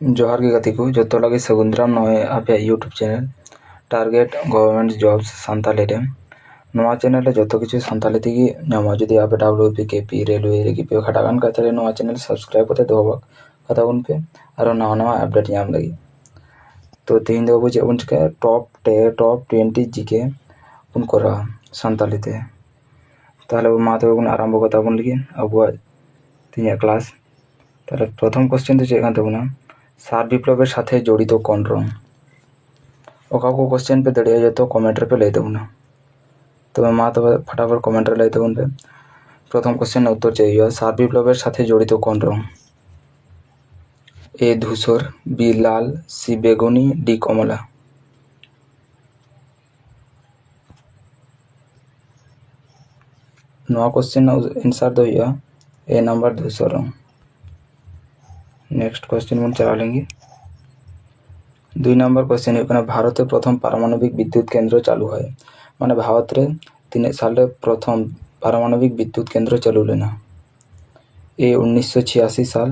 जोहार की ᱜᱟᱛᱮ ᱠᱚ ᱡᱚᱛᱚ ᱞᱟᱹᱜᱤᱫ ᱥᱟᱹᱜᱩᱱ ᱫᱟᱨᱟᱢ ᱱᱚᱜᱼᱚᱭ ᱟᱯᱮᱭᱟᱜ YouTube channel target government jobs Santali ᱨᱮ ᱱᱚᱣᱟ ᱪᱮᱱᱮᱞ ᱨᱮ ᱡᱚᱛᱚ ᱠᱤᱪᱷᱩ ᱥᱟᱱᱛᱟᱞᱤ ᱛᱮᱜᱮ ᱧᱟᱢᱟ ᱡᱩᱫᱤ ᱟᱯᱮ W P K P railway ᱨᱮᱜᱮ ᱯᱮ ᱠᱷᱟᱴᱟᱜ ᱠᱟᱱ ᱠᱷᱟᱡ ᱛᱟᱦᱞᱮ ᱱᱚᱣᱟ ᱪᱮᱱᱮᱞ ᱥᱟᱵᱥᱠᱨᱟइब ᱠᱟᱛᱮ ᱫᱚᱦᱚ ᱠᱟᱛᱟ ᱵᱚᱱ ᱯᱮ ᱟᱨ ᱱᱟᱣᱟ ᱱᱟᱣᱟ ᱟᱯᱰᱮᱴ ᱧᱟᱢ ᱞᱟᱹᱜᱤᱫ ᱛᱚ ᱛᱮᱦᱮᱧ ᱫᱚ ᱟᱵᱚ ᱪᱮᱫ ᱵᱚᱱ ᱪᱤᱠᱟᱹᱭᱟ ᱴᱚᱯ ᱴᱮ ᱴᱚᱯ ᱴᱩᱭᱮᱱᱴᱤ ᱡᱤকে ᱵᱚᱱ ᱠᱚᱨᱟᱣᱟ ᱥᱟᱱᱛᱟᱞᱤ ᱛᱮ ᱛᱟᱦᱞᱮ ᱢᱟ ᱛᱚᱵᱮ ᱵᱚᱱ ᱟᱨᱟᱢᱵᱚ ᱠᱟᱛᱟ ᱵᱚᱱ ᱞᱟᱹᱜᱤᱫ ᱟᱵᱚᱣᱟᱜ ᱛᱮᱦᱮᱧᱟᱜ ᱠᱞᱟᱥ তাহলে প্রথম কোশ্চেন তো চেক আনতে না সার বিপ্লবের সাথে జోడితో कौन रॉन्ग ఒక్కొక్క క్వశ్చన్ పే దడియా చేతో కామెంటర్ పే లేతే ఉన్నా তবে মা, তবে ফটাফট কমেন্টার লাইতে বলবে প্রথম কোশ্চেনের উত্তর চাই সার বিপ্লবের সাথে জড়িত কোন রং? এ, ধূসর, বি, লাল, সি, বেগুনি, ডি, কমলা। নয় কোশ্চেন এনসার দইয়া এ, নাম্বার ধূসর রং। नेक्स्ट क्वेश्चन हम चला लेंगे দুই নম্বর কোয়েশ্চেন এখানে ভারতে প্রথম পারমাণবিক বিদ্যুৎ কেন্দ্র চালু হয়। মানে ভারতের তিন সালে প্রথম পারমাণবিক বিদ্যুৎ কেন্দ্র চালু লেনা এ উনিশশো ছিয়াশি সাল,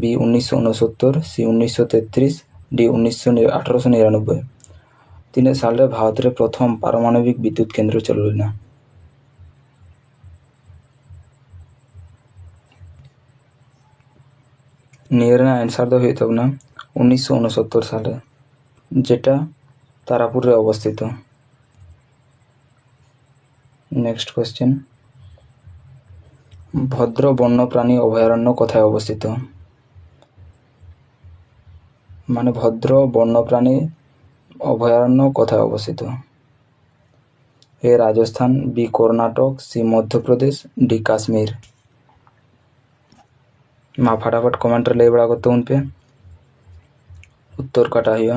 বি উনিশশো উনসত্তর, সি উনিশশো তেত্রিশ, ডি উনিশশো আঠারোশো নিরানব্বই। তিন সালে ভারতের প্রথম পারমাণবিক বিদ্যুৎ কেন্দ্র চালু লেনা নিয়ে অ্যান্সার দো হয়ে তাবনা উনিশশো উনসত্তর সালে, যেটা তারাপুরে অবস্থিত। নেক্সট কোশ্চেন ভদ্র বন্যপ্রাণী অভয়ারণ্য কোথায় অবস্থিত? মানে ভদ্র বন্যপ্রাণী অভয়ারণ্য কোথায় অবস্থিত? A Rajasthan, B Karnataka, C Madhya Pradesh, D Kashmir. माँ फटाफट कमेंट ले बड़ा करते उन पे। उत्तर कटा हुआ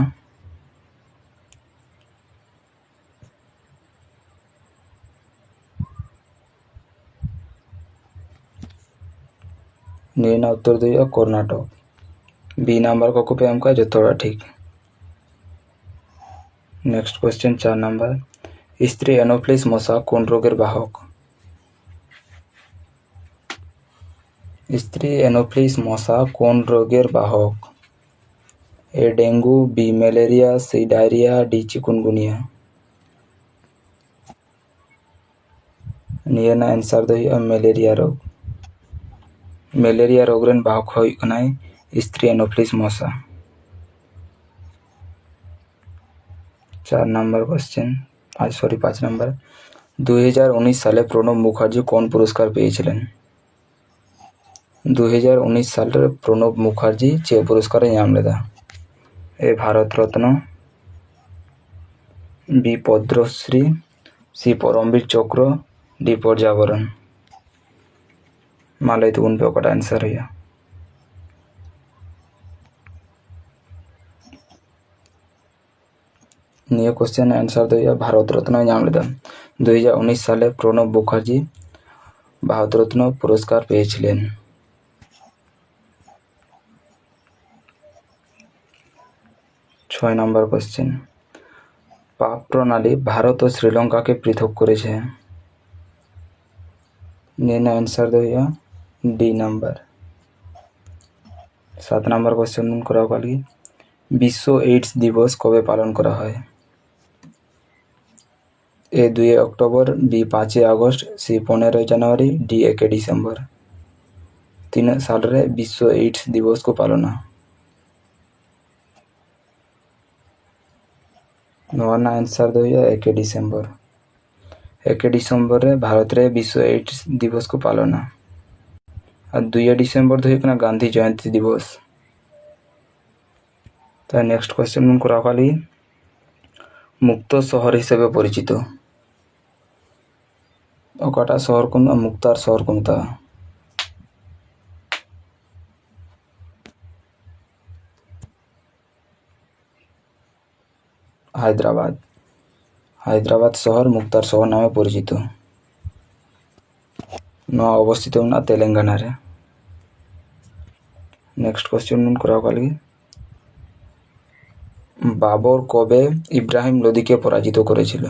निर्णय उत्तर दिया कर्नाटक बी नंबर को पे हमका जो थोड़ा ठीक। नेक्स्ट क्वेश्चन चार नंबर। स्त्री एनोफ्लिस मशा कौन रोगर वाहक স্ত্রী অ্যানোফ্লিস মশা কোন রোগের বাহক? A dengue, B malaria, C diarrhoea, D chikungunya. নিয়ে না অ্যান্সার ᱫᱚ ᱦᱩᱭᱩᱜᱼᱟ ᱢᱮᱞᱮᱨᱤᱭᱟ ᱨᱳᱜᱽ ᱢᱮᱞᱮᱨᱤᱭᱟ ᱨᱳᱜᱽ ᱨᱮᱱ ᱵᱟᱦᱚᱠ ᱦᱩᱭᱩᱜ ᱠᱟᱱᱟᱭ ᱥᱛᱨᱤ ᱮᱱᱳᱯᱷᱤᱞᱤᱥ চার নম্বর কোশ্চেন সরি পাঁচ নম্বর। দু হাজার উনিশ সালে প্রণব মুখার্জি কোন পুরস্কার পেয়েছিলেন? দু হাজার উনিশ সালରେ প্রণব মুখার্জি যে পুরস্কার নাম লেদা A Bharat Ratna B Padma Shri, C Param Vir Chakra, D পর্যাবরণ। मान लो ये तो उन पे নিয়ে কোশ্চেন অ্যান্সার দেওয়া ভারতরত্ন নাম লেদা দু সালে প্রণব মুখার্জি ভারতরত্ন পুরস্কার পেয়েছিলেন। ছয় নম্বর কোশ্চেন পাক প্রণালী ভারত ও শ্রীলঙ্কাকে পৃথক করেছে। নেন অ্যান্সার দইয়া ডি নাম্বার। সাত নম্বর কোশ্চেন করা পারি বিশ্ব এইডস দিবস কবে পালন করা হয়? এ দুই অক্টোবর, বি পাঁচই আগস্ট, সি পনেরোই জানুয়ারি, ডি একে ডিসেম্বর। তিন সালরে বিশ্ব এইডস দিবসকে পালনা। ନୂଆ ଆନ୍ସର୍ ଦେଉଛ ଏକ ଡିସେମ୍ବର ଏକ ଡିସେମ୍ବରରେ ଭାରତରେ ବିଶ୍ୱ ଏଡ୍ସ ଦିବସକୁ ପାଳନ ଆଉ ଦୁଇ ଡିସେମ୍ବର ଧରିକିନା ଗାନ୍ଧୀ ଜୟନ୍ତୀ ଦିବସ ତା নেক্সট কোয়েশ্চেন করা খালি মুক্ত শহর হিসেবে পরিচিত কটা শহর কোন মুক্তার শহর কোনটা হায়দ্রাবাদ। হায়দ্রাবাদ শহর মুক্তার শহর নামে পরিচিত। নয়া অবস্থিত না তেলেঙ্গানারে। নেক্সট কোশ্চেন করা কালি বাবর কবে ইব্রাহিম লোদিকে পরাজিত করেছিল?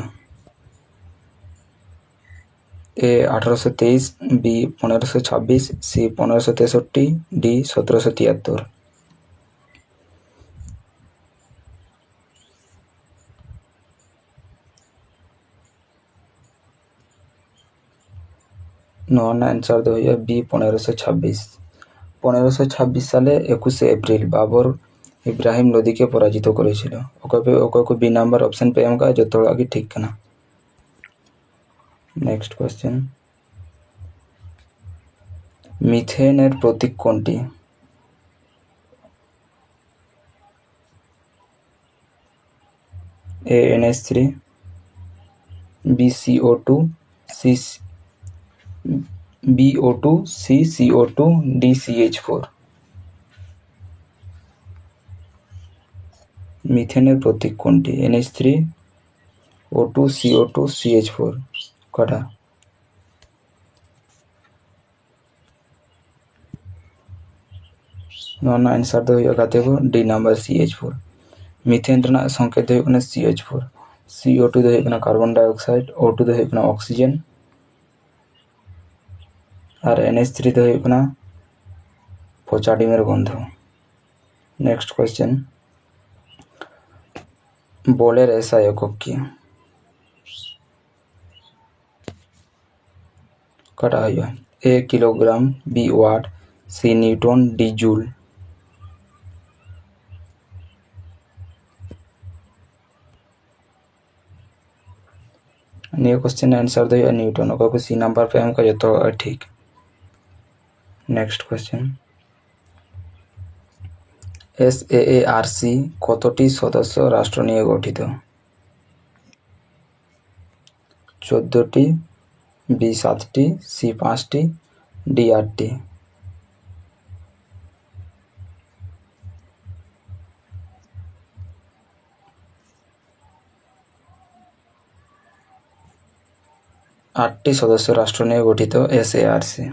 এ আঠারোশো তেইশ, বি পনেরোশো ছাব্বিশ, সি পনেরোশো তেষট্টি, ডি সতেরোশো তিয়াত্তর। ନୂଆନା ଆନ୍ସର୍ ଦୁଇହଜାର ବି ପନ୍ଦରଶହ ଛବିଶ পনেরোশো ছাব্বিশ সালে একুশে এপ্রিল বাবর ইব্রাহিম লোদিকে পরাজিত করেছিল। Okay okay B number option পেয়ে আমাকে যত আগে ঠিক কেনা। নেক্সট কোয়েশ্চেন মিথেনের প্রতীক কোনটি? A N S three B C two C BO2, C DCH4 মিথেনের প্রতীক কোনটি NS three O two CO two CH four কটা ᱱᱚᱣᱟ ᱨᱮᱱᱟᱜ ᱮᱱᱥᱟᱨ ᱫᱚ ᱦᱩᱭᱩᱜᱼᱟ ᱜᱟᱛᱮ ᱠᱚ D number C H four methane ᱨᱮᱱᱟᱜ ᱫᱚ ᱦᱩᱭᱩᱜ ᱠᱟᱱᱟ ᱥᱤ ᱯᱷᱳᱨ ᱥᱤ টু ᱫᱚ ᱦᱩᱭᱩᱜ ᱠᱟᱱᱟ ডাইঅক্সাইড ও টু ᱫᱚ ᱦᱩᱭᱩᱜ ᱠᱟᱱᱟ অক্সিজেন আর এনএস থ্রি ᱫᱚ ᱦᱩᱭᱩᱜ ᱠᱟᱱᱟ পচা ডিমের গন্ধ নেক্সট কোয়েশ্চেন বলের এসআই একক কি কটা হইবা A kilogram B watt C newton D joule নিয়ে কোশ্চেন आंसर दो या न्यूटन को सी नंबर पे हमको जो तो ठीक next question S A A R C কতটি সদস্য রাষ্ট্র নিয়ে গঠিত? চোদ্দোটি, বি সাতটি, সি পাঁচটি, ডি আটটি। আটটি সদস্য রাষ্ট্র নিয়ে গঠিত S A R C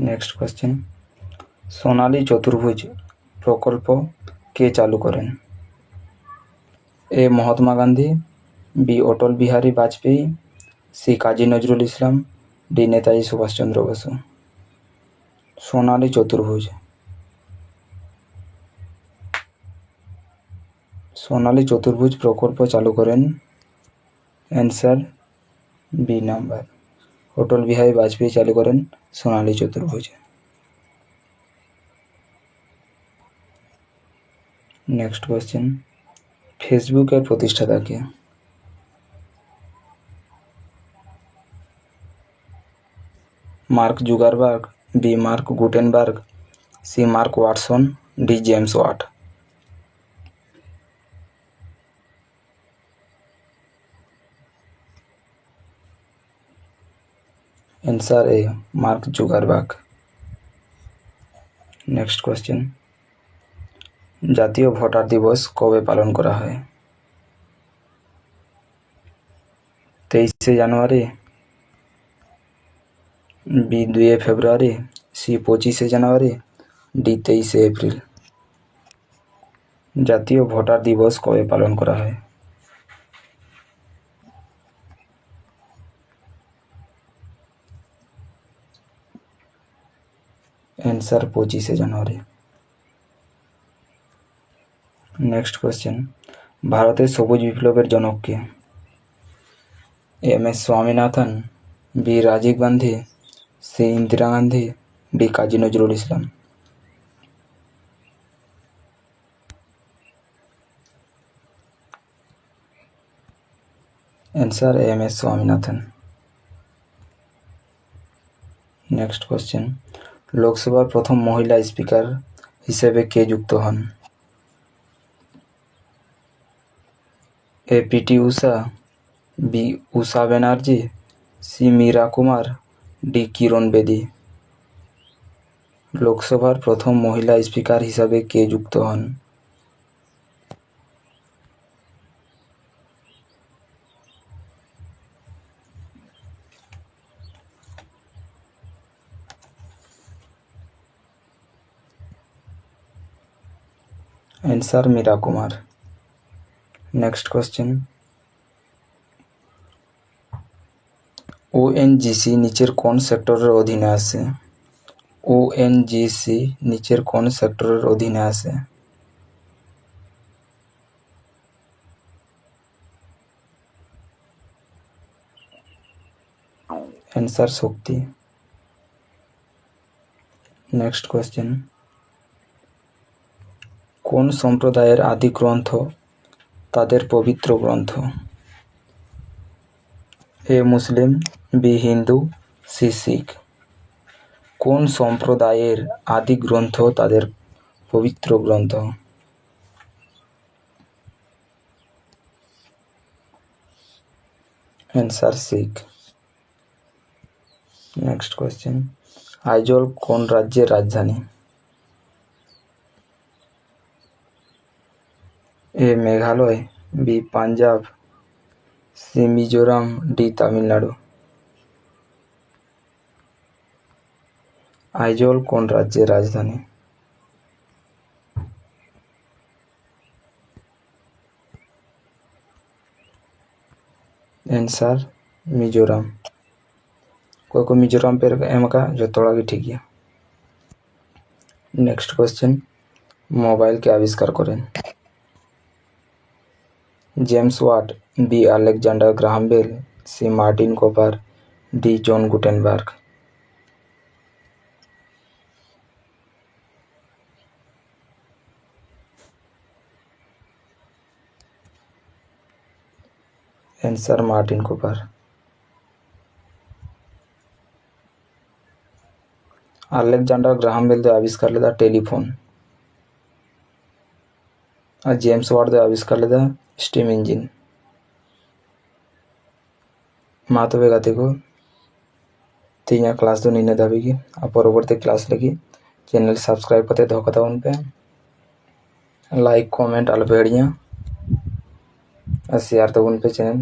next question সোনালী চতুর্ভুজ প্রকল্প কে চালু করেন? A Mahatma Gandhi, B Atal Bihari Vajpayee, C Kazi Nazrul Islam, D Netaji Subhash Chandra Basu. সোনালী চতুর্ভুজ। সোনালী চতুর্ভুজ প্রকল্প চালু করেন answer B number. Atal Bihari Vajpayee চালু করেন সোনালী চতুর্ভুজ। নেক্সট কোয়েশ্চেন ফেসবুকের প্রতিষ্ঠাতা কে? Mark Zuckerberg B Mark Gutenberg, C Mark Watson, D James Watt. Answer A Mark Zuckerberg next question জাতীয় ভোটার দিবস কবে পালন করা হয়? তেইশে জানুয়ারি, বি দুয়ে ফেব্রুয়ারি, সি পঁচিশে জানুয়ারি, ডি তেইশে এপ্রিল। জাতীয় ভোটার দিবস কবে পালন করা হয়? অ্যান্সার পঁচিশে জানুয়ারি নেক্সট কোয়েশ্চেন ভারতের সবুজ বিপ্লবের জনক কে M S Swaminathan B Rajiv Gandhi C Indira Gandhi D Kazi Nazrul Islam answer M S Swaminathan next question লোকসভার প্রথম মহিলা স্পিকার হিসেবে কে যুক্ত হন? A P T Usha B Usha Banerjee, C Meira Kumar, D Kiran Bedi. লোকসভার প্রথম মহিলা স্পিকার হিসাবে কে যুক্ত হন? Answer Meira Kumar next question ONGC নিচের কোন সেক্টরের অধীনে আসে ওএনজিসি নিচের কোন সেক্টরের অধীনে আসে অ্যান্সার শক্তি নেক্সট কোয়েশ্চেন কোন সম্প্রদায়ের আদি গ্রন্থ? তাদের পবিত্র গ্রন্থ। A Muslim B Hindu C শিখ। কোন সম্প্রদায়ের আদি গ্রন্থ? তাদের পবিত্র গ্রন্থ। অ্যান্সার শিখ। নেক্সট কোয়েশ্চেন আইজল কোন রাজ্যের রাজধানী? A Meghalaya B Punjab C Mizoram D Tamil Nadu. Aizawl कौन राज्य राजधानी? एंसर मिजोरम। कोई को मिजोरम पे एम का, जो थोड़ा भी ठीक है। नेक्स्ट क्वेश्चन, मोबाइल के आविष्कार करें। James Watt, B Alexander Graham Bell, C Martin Cooper, D John Gutenberg. Answer Martin Cooper. Alexander Graham Bell আবিষ্কার লেদা telephone. James James Watt steam steam engine ಮಾತುವೆ ಗಾತಿಗೂ तीन क्लास दो नीने दाबी और परवर्ती क्लास लगी चैनल सब्सक्राइब करते धोखा उनपे लाइक कमेंट आलो भेड़िया और शेयर तब उनपे चैनल